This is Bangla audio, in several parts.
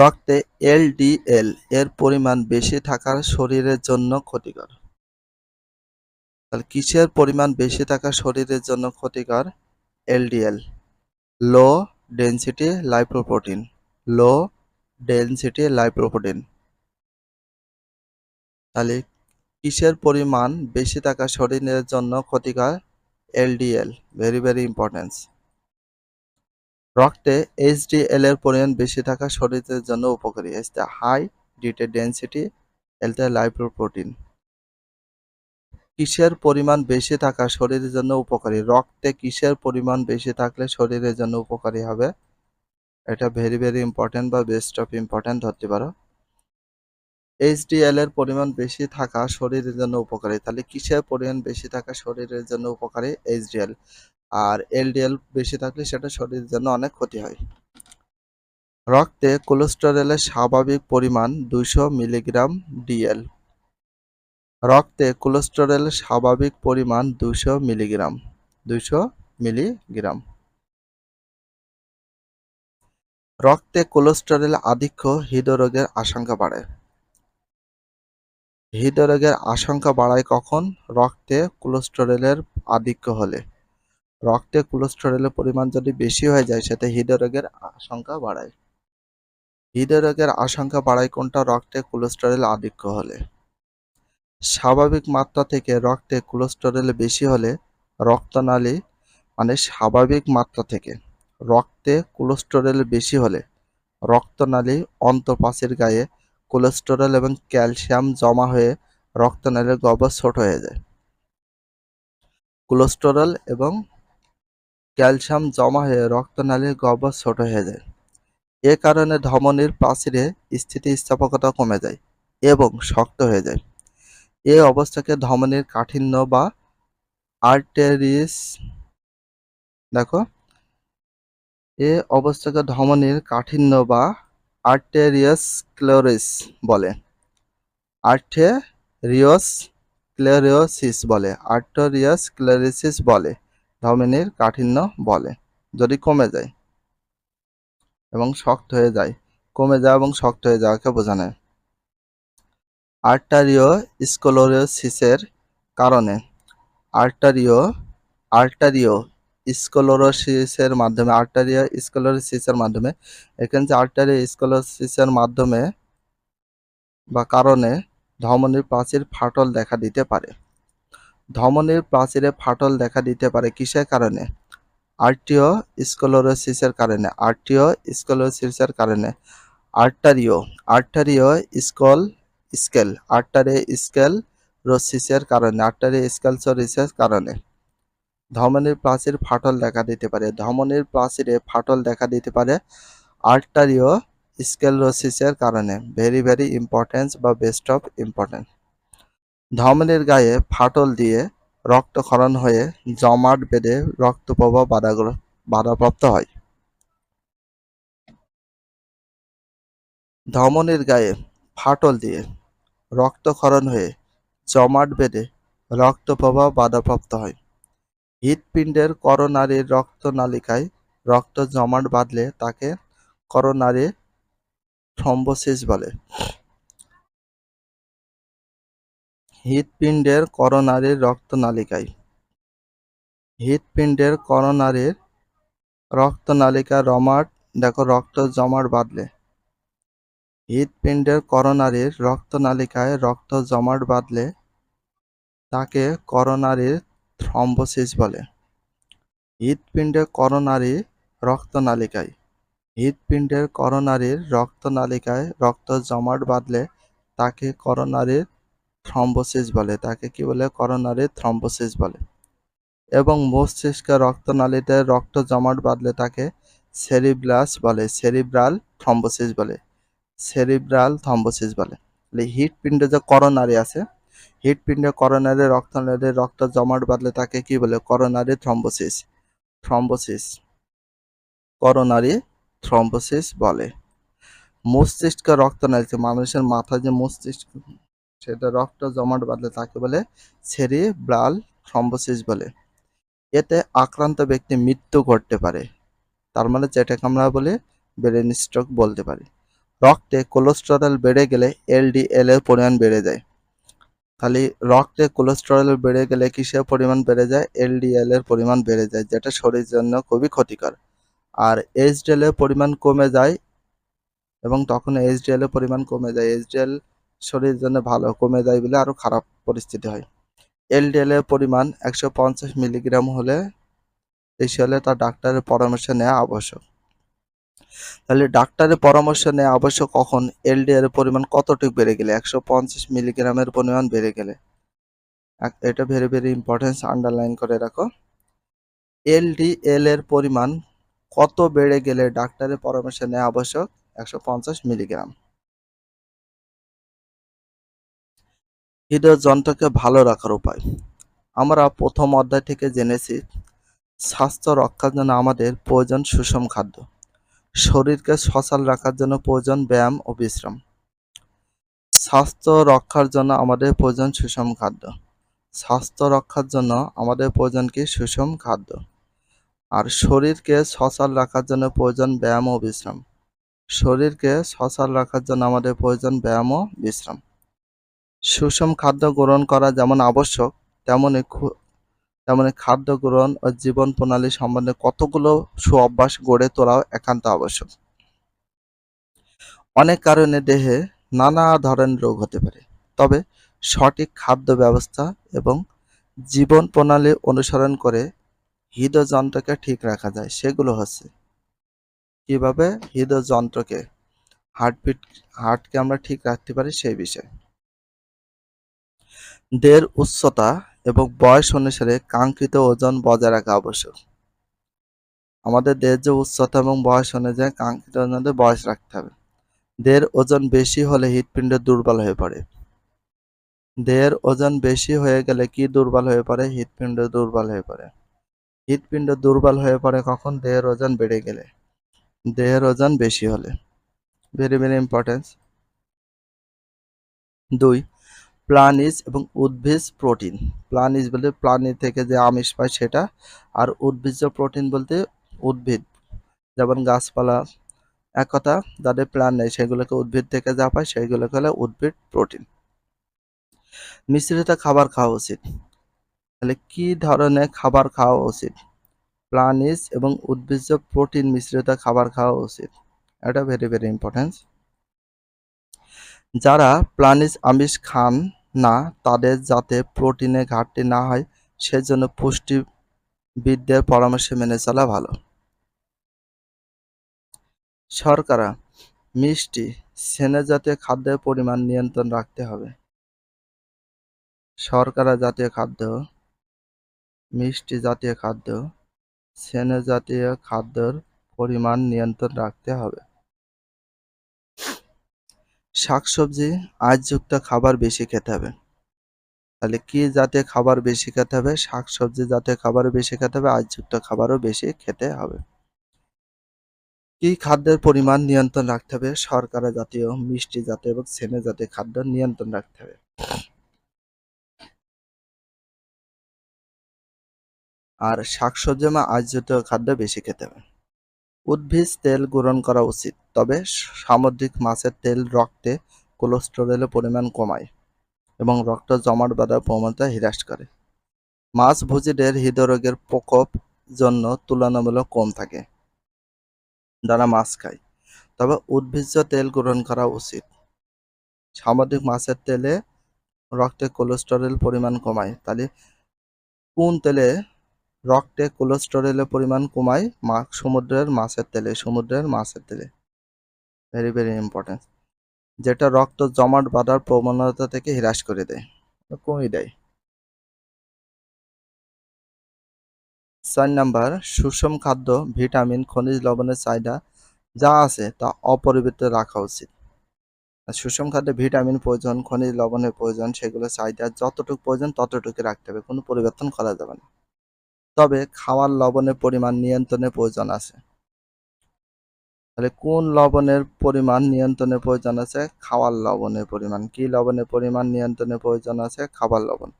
রক্তে এলডিএল এর পরিমাণ বেশি থাকা শরীরের জন্য ক্ষতিকর। তাহলে কিসের পরিমাণ বেশি থাকা শরীরের জন্য ক্ষতিকর? LDL low density lipoprotein low density lipoprotein তাহলে কিসের পরিমাণ বেশি থাকা শরীরের জন্য ক্ষতিকর? LDL very very importance. রক্তে এইচডিএল এর পরিমাণ বেশি থাকা শরীরের জন্য উপকারী। ইজ দ্য হাই ডিটেড ডেনসিটি এলটা লাইপ্রোপ্রোটিন কিসের পরিমাণ বেশি থাকা শরীরের জন্য উপকারী? রক্তে কিসের পরিমাণ বেশি থাকলে শরীরের জন্য উপকারী হবে? এটা ভেরি ভেরি ইম্পর্টেন্ট বা বেস্ট অফ ইম্পর্টেন্ট ধরতে পারো। এইচডিএল এর পরিমাণ বেশি থাকা শরীরের জন্য উপকারী। তাহলে কিসের পরিমাণ বেশি থাকা শরীরের জন্য উপকারী? এইচডিএল আর এলডিএল বেশি থাকলে সেটা শরীরের জন্য অনেক ক্ষতি হয়। রক্তে কোলেস্টেরলের স্বাভাবিক পরিমাণ দুইশো মিলিগ্রাম ডিএল। রক্তে কোলেস্টেরলের স্বাভাবিক পরিমাণ দুইশো মিলিগ্রাম দুইশো মিলিগ্রাম। রক্তে কোলেস্টেরল আধিক্য হৃদরোগের আশঙ্কা বাড়ায় হৃদরোগের আশঙ্কা বাড়ায় কখন? রক্তে কোলেস্টেরলের আধিক্য হলে। রক্তে কোলেস্টেরলের পরিমাণ যদি বেশি হয়ে যায় সেটা হৃদরোগের আশঙ্কা বাড়ায়। হৃদরোগের আশঙ্কা বাড়ায় কোনটা? রক্তে কোলেস্টেরল আধিক্য হলে। স্বাভাবিক মাত্রা থেকে রক্তে কোলেস্টেরল বেশি হলে রক্তনালী মানে স্বাভাবিক মাত্রা থেকে রক্তে কোলেস্টেরল বেশি হলে রক্তনালী অন্তঃপাশের গায়ে কোলেস্টেরল এবং ক্যালসিয়াম জমা হয়ে রক্তনালীর গহ্বর ছোট হয়ে যায়। কোলেস্টেরল এবং ক্যালসিয়াম জমা হয়ে রক্তনালীর গহ্বর ছোট হয়ে যায়। এ কারণে ধমনীর প্রাচীরে স্থিতিস্থাপকতা কমে যায় এবং শক্ত হয়ে যায়। এ অবস্থাকে ধমনীর কাঠিন্য বা আর্টেরিস দেখো। এ অবস্থাকে ধমনীর কাঠিন্য বা আর্টেরিয়াস ক্লোরিস বলে। আর্টেরিয়স ক্লেরিওসিস বলে, আর্টেরিয়াস ক্লেরিসিস বলে। ধমনীর কাঠিন্য বলে, যদি কমে যায় এবং শক্ত হয়ে যায়, কমে যায় এবং শক্ত হয়ে যাওয়াকে বোঝানো আর্টারিও স্কোলোরোসিসের কারণে, আর্টারিও আর্টারিও স্কোলোরোসিসের মাধ্যমে, আর্টারিও স্কোলোরোসিসের মাধ্যমে, এখানে যে আর্টারিও স্কোলোরোসিসের মাধ্যমে বা কারণে ধমনীর প্রাচীর ফাটল দেখা দিতে পারে। ধমনীর প্রাচীরে ফাটল দেখা দিতে পারে কিসের কারণে? আর্টিও স্কোলোরোসিসের কারণে। আর্টিও স্কোলোরোসিসের কারণে। আর্টারিও। আর্টারিও স্কল স্কেল। আর্টারে স্কেল রোসিসের কারণে। আর্টারে স্কেলসোরিসের কারণে। ধমনীর প্রাচীর ফাটল দেখা দিতে পারে। ধমনীর প্রাচীরে ফাটল দেখা দিতে পারে আর্টারিও স্কেলরোসিসের কারণে। ভেরি ভেরি ইম্পর্টেন্স বা বেস্ট অফ ইম্পর্টেন্ট ধমনীর গায়ে ফাটল দিয়ে রক্তক্ষরণ হয়ে জমাট বেঁধে রক্ত প্রবাহ বাধাপ্রাপ্ত হয়। ধমনীর গায়ে ফাটল দিয়ে রক্তক্ষরণ হয়ে জমাট বেঁধে রক্ত প্রবাহ বাধাপ্রাপ্ত হয়। হৃৎপিণ্ডের করোনারির রক্তনালিকায় রক্ত জমাট বাঁধলে তাকে করোনারি থ্রম্বোসিস বলে। হৃৎপিণ্ডের করোনারির রক্তনালিকায়। হৃৎপিণ্ডের করোনারির রক্তনালিকা রমাট দেখো রক্ত জমাট বাঁধলে হৃৎপিণ্ডের করোনারির রক্তনালিকায় রক্ত জমাট বাঁধলে তাকে করোনারির থ্রম্বোসিস বলে। হৃৎপিণ্ডের করোনারি রক্তনালিকায়। হৃৎপিণ্ডের করোনারির রক্তনালিকায় রক্ত জমাট বাঁধলে তাকে করোনারির থ্রম্বোসিস বলে, তাকে কি বলে? করোনারির থ্রম্বোসিস বলে। এবং মস্তিষ্কের রক্তনালীতে রক্ত জমাট বাঁধলে তাকে সেরিব্রাস বলে, সেরিব্রাল থ্রম্বোসিস বলে, সেরিব্রাল থ্রম্বোসিস বলে। হৃৎপিণ্ডে যে করোনারি আছে, হৃৎপিণ্ডে করোনারি রক্তনালীতে রক্ত জমাট বাঁধলে তাকে কি বলে? Coronary thrombosis thrombosis, coronary thrombosis বলে। মস্তিষ্ক রক্তনালীতে মানুষের মাথায় যে মস্তিষ্ক সেটা রক্ত জমাট বাঁধলে তাকে বলে সেরিব্রাল থ্রম্বোসিস বলে। এতে আক্রান্ত ব্যক্তি মৃত্যু ঘটতে পারে। তার মানে যেটাকে আমরা বলি ব্রেন স্ট্রোক বলতে পারি। রক্তে কোলেস্টেরল বেড়ে গেলে এলডিএল এর পরিমাণ বেড়ে যায়। খালি রক্তে কোলেস্টেরল বেড়ে গেলে কিসের পরিমাণ বেড়ে যায়? এলডিএল এর পরিমাণ বেড়ে যায়, যেটা শরীরের জন্য খুবই ক্ষতিকর। আর এইচডিএল এর পরিমাণ কমে যায় এবং তখন এইচডিএল এর পরিমাণ কমে যায়। এইচডিএল শরীরের জন্য ভালো, কমে যায় বলে আরও খারাপ পরিস্থিতি হয়। এলডিএল এর পরিমাণ একশো পঞ্চাশ মিলিগ্রাম হলে বেশি হলে তার ডাক্তারের পরামর্শ নেওয়া আবশ্যক। তাহলে ডাক্তারের পরামর্শ নেওয়া আবশ্যক কখন? এলডিএল এর পরিমাণ কতটুকু বেড়ে গেলে? একশো পঞ্চাশ মিলিগ্রামের পরিমাণ বেড়ে গেলে। এটা ভেরি ভেরি ইম্পর্টেন্স আন্ডারলাইন করে রাখো। এলডিএল এর পরিমাণ কত বেড়ে গেলে? ডাক্তারের পরামর্শ নেওয়া আবশ্যক একশো পঞ্চাশ মিলিগ্রাম। হৃদযন্ত্রকে ভালো রাখার উপায়। আমরা প্রথম অধ্যায় থেকে জেনেছি স্বাস্থ্য রক্ষার জন্য আমাদের প্রয়োজন সুষম খাদ্য। শরীরকে সচল রাখার জন্য প্রয়োজন ব্যায়াম ও বিশ্রাম। স্বাস্থ্য রক্ষার জন্য আমাদের প্রয়োজন সুষম খাদ্য। স্বাস্থ্য রক্ষার জন্য আমাদের প্রয়োজন কি? সুষম খাদ্য। আর শরীরকে সচল রাখার জন্য প্রয়োজন ব্যায়াম ও বিশ্রাম। শরীরকে সচল রাখার জন্য আমাদের প্রয়োজন ব্যায়াম ও বিশ্রাম। সুষম খাদ্য গ্রহণ করা যেমন আবশ্যক, তেমনি খু- তেমনি খাদ্য গ্রহণ ও জীবন প্রণালী সম্বন্ধে কতগুলো সুঅভ্যাস গড়ে তোলাও একান্ত আবশ্যক। অনেক কারণে দেহে নানা ধরনের রোগ হতে পারে, তবে সঠিক খাদ্য ব্যবস্থা এবং জীবন প্রণালী অনুসরণ করে হৃদযন্ত্রকে ঠিক রাখা যায়, সেগুলো হচ্ছে কীভাবে হৃদযন্ত্রকে হার্টবিট হার্টকে আমরা ঠিক রাখতে পারি সেই বিষয়ে। দেহের উচ্চতা এবং বয়স অনুসারে কাঙ্ক্ষিত ওজন বজায় রাখা আবশ্যক। আমাদের দেহের যে উচ্চতা এবং বয়স অনুযায়ী কাঙ্ক্ষিত ওজনের বয়স রাখতে হবে। দেহের ওজন বেশি হলে হৃৎপিণ্ড দুর্বল হয়ে পড়ে। দেহের ওজন বেশি হয়ে গেলে কি দুর্বল হয়ে পড়ে? হৃৎপিণ্ড দুর্বল হয়ে পড়ে। হৃৎপিণ্ড দুর্বল হয়ে পড়ে কখন? দেহের ওজন বেড়ে গেলে। দেহের ওজন বেশি হলে। ভেরি ভেরি ইম্পর্টেন্স দুই প্লানিজ এবং উদ্ভিজ প্রোটিন। প্লানিজ বলতে প্রাণী থেকে যে আমিষ পায় সেটা, আর উদ্ভিজ্জ প্রোটিন বলতে উদ্ভিদ। যেমন গাছপালা এক কথা যাদের প্ল্যান নেই, সেগুলোকে উদ্ভিদ থেকে যা পায় সেইগুলোকে হলে উদ্ভিদ প্রোটিন। মিশ্রিত খাবার খাওয়া উচিত। তাহলে কি ধরনের খাবার খাওয়া উচিত? প্লানিজ এবং উদ্ভিজ্জ প্রোটিন মিশ্রিত খাবার খাওয়া উচিত। এটা ভেরি ভেরি ইম্পর্টেন্স যারা প্লানিজ আমিষ খান না, তাদের যাতে প্রোটিনে ঘাটতি না হয়, সেজন্য পুষ্টিবিদদের পরামর্শ মেনে চলা ভালো। শর্করা, মিষ্টি স্নেহ জাতীয় খাদ্যের পরিমাণ নিয়ন্ত্রণ রাখতে হবে। শর্করা জাতীয় খাদ্য, মিষ্টি জাতীয় খাদ্য স্নেহ জাতীয় খাদ্যের পরিমাণ নিয়ন্ত্রণ রাখতে হবে। শাকসবজি আঁশযুক্ত খাবার বেশি খেতে হবে। তাহলে কি জাতীয় খাবার বেশি খেতে হবে? শাকসবজি জাতীয় খাবারও বেশি খেতে হবে আঁশযুক্ত খাবারও বেশি খেতে হবে। কি খাদ্যের পরিমাণ নিয়ন্ত্রণ রাখতে হবে? শর্করা জাতীয়, মিষ্টি জাতীয় এবং স্নেহ জাতীয় খাদ্য নিয়ন্ত্রণ রাখতে হবে। আর শাকসবজি বা আঁশযুক্ত খাদ্য বেশি খেতে হবে। উদ্ভিজ তেল গ্রহণ করা উচিত, তবে সামুদ্রিক মাছের তেল রক্তে কোলেস্টেরলের পরিমাণ কমায় এবং রক্ত জমাট বাঁধার প্রবণতা হ্রাস করে। মাছ ভোজীদের হৃদরোগের প্রকোপ জন্য তুলনামূলক কম থাকে যারা মাছ খায়, তবে উদ্ভিজ্জ তেল গ্রহণ করা উচিত। সামুদ্রিক মাছের তেলে রক্তে কোলেস্টেরল পরিমাণ কমায়, তাহলে কোন তেলে রক্তে কোলেস্টেরলের পরিমাণ কমায় মা, সমুদ্রের মাছের তেলে, সমুদ্রের মাছের তেলে। ভেরি ভেরি ইম্পর্টেন্ট যেটা রক্ত জমাট বাঁধার প্রবণতা থেকে হ্রাস করে দেয় কমিয়ে দেয়। চার নাম্বার, সুষম খাদ্য, ভিটামিন, খনিজ লবণের চাহিদা যা আছে তা অপরিবর্তিত রাখা উচিত। সুষম খাদ্যে ভিটামিন প্রয়োজন, খনিজ লবণের প্রয়োজন সেগুলো চাহিদা যতটুকু প্রয়োজন ততটুকু রাখতে হবে, কোনো পরিবর্তন করা যাবে না। তবে খাওয়ার লবণের পরিমাণ নিয়ন্ত্রণের প্রয়োজন আছে। তাহলে কোন লবণের পরিমাণ নিয়ন্ত্রণের প্রয়োজন আছে? খাওয়ার লবণের পরিমাণ। কি লবণের পরিমাণ নিয়ন্ত্রণের প্রয়োজন আছে? খাবার লবণ।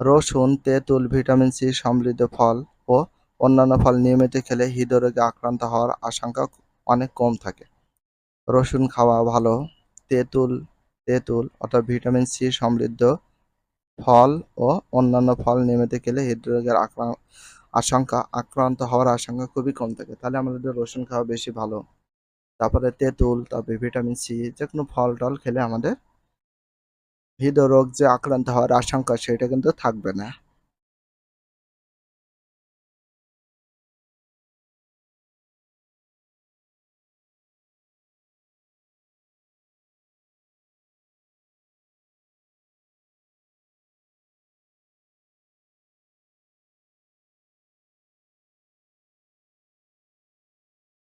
রসুন, তেঁতুল, ভিটামিন সি, সমৃদ্ধ ফল ও অন্যান্য ফল নিয়মিত খেলে হৃদরোগে আক্রান্ত হওয়ার আশঙ্কা অনেক কম থাকে। রসুন খাওয়া ভালো। তেঁতুল তেঁতুল অর্থাৎ ভিটামিন সি সমৃদ্ধ ফল ও অন্যান্য ফল নিয়মিত খেলে হৃদরোগের আশঙ্কা, আক্রান্ত হওয়ার আশঙ্কা খুবই কম থাকে। তাহলে আমাদের রসুন খাওয়া বেশি ভালো। তারপরে তেঁতুল, তারপরে ভিটামিন সি যে কোনো ফল টল খেলে আমাদের হৃদরোগ যে আক্রান্ত হওয়ার আশঙ্কা, সেটা কিন্তু থাকবে না।